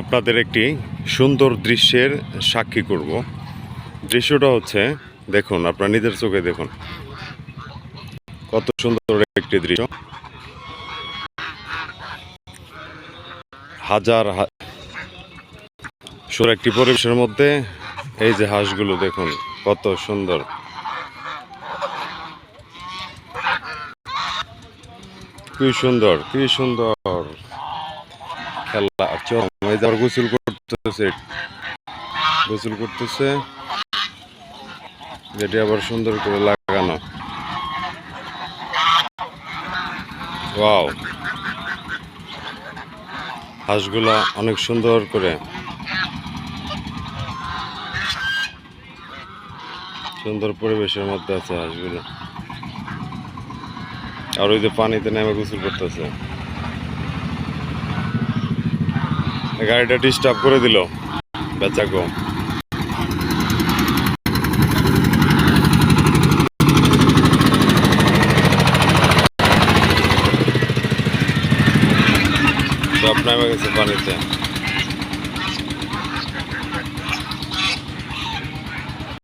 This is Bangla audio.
আপনাদের একটি সুন্দর দৃশ্যের সাক্ষী করব। দৃশ্যটা হচ্ছে, দেখুন, আপনার নিজের চোখে দেখুন। কত সুন্দর একটি দৃশ্য। হাজার সুন্দর একটি পরিবেশের মধ্যে এই যে হাঁসগুলো, দেখুন, কত সুন্দর। কি সুন্দর কি সুন্দর। খেলা গোসল করতেছে। গোসল করতেছে। যেটি আবার সুন্দর করে লাগানো। ওয়াও। হাঁসগুলা অনেক সুন্দর করে। সুন্দর পরিবেশের মধ্যে আছে হাঁসগুলো। আর ওই যে পানিতে নেমে গোসল করতেছে। গাড়িটা ডিস্টার্ব করে দিল। বেচাকো সব নেমে গেছে পানিতে।